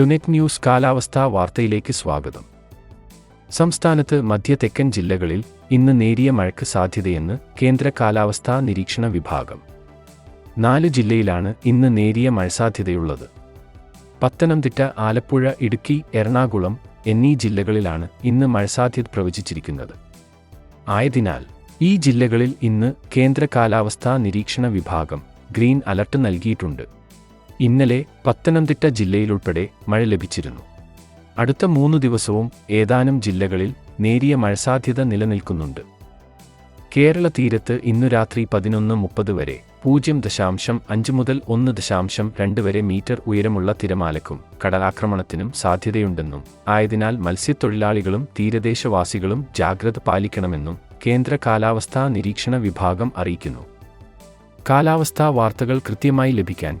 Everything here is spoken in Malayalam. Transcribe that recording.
ടുനെറ്റ് ന്യൂസ് കാലാവസ്ഥാ വാർത്തയിലേക്ക് സ്വാഗതം. സംസ്ഥാനത്ത് മധ്യ തെക്കൻ ജില്ലകളിൽ ഇന്ന് നേരിയ മഴയ്ക്ക് സാധ്യതയെന്ന് കേന്ദ്ര കാലാവസ്ഥാ നിരീക്ഷണ വിഭാഗം. നാല് ജില്ലയിലാണ് ഇന്ന് നേരിയ മഴ സാധ്യതയുള്ളത്. പത്തനംതിട്ട ആലപ്പുഴ ഇടുക്കി എറണാകുളം എന്നീ ജില്ലകളിലാണ് ഇന്ന് മഴ സാധ്യത പ്രവചിച്ചിരിക്കുന്നത്. ആയതിനാൽ ഈ ജില്ലകളിൽ ഇന്ന് കേന്ദ്ര കാലാവസ്ഥാ നിരീക്ഷണ വിഭാഗം ഗ്രീൻ അലർട്ട് നൽകിയിട്ടുണ്ട്. ഇന്നലെ പത്തനംതിട്ട ജില്ലയിലുൾപ്പെടെ മഴ ലഭിച്ചിരുന്നു. അടുത്ത മൂന്നു ദിവസവും ഏതാനും ജില്ലകളിൽ നേരിയ മഴ സാധ്യത നിലനിൽക്കുന്നുണ്ട്. കേരള തീരത്ത് ഇന്നു രാത്രി പതിനൊന്ന് മുപ്പത് വരെ പൂജ്യം ദശാംശം അഞ്ച് മുതൽ ഒന്ന് ദശാംശം രണ്ട് വരെ മീറ്റർ ഉയരമുള്ള തിരമാലക്കും കടലാക്രമണത്തിനും സാധ്യതയുണ്ടെന്നും ആയതിനാൽ മത്സ്യത്തൊഴിലാളികളും തീരദേശവാസികളും ജാഗ്രത പാലിക്കണമെന്നും കേന്ദ്ര കാലാവസ്ഥാ നിരീക്ഷണ വിഭാഗം അറിയിക്കുന്നു. കാലാവസ്ഥാ വാർത്തകൾ കൃത്യമായി ലഭിക്കാൻ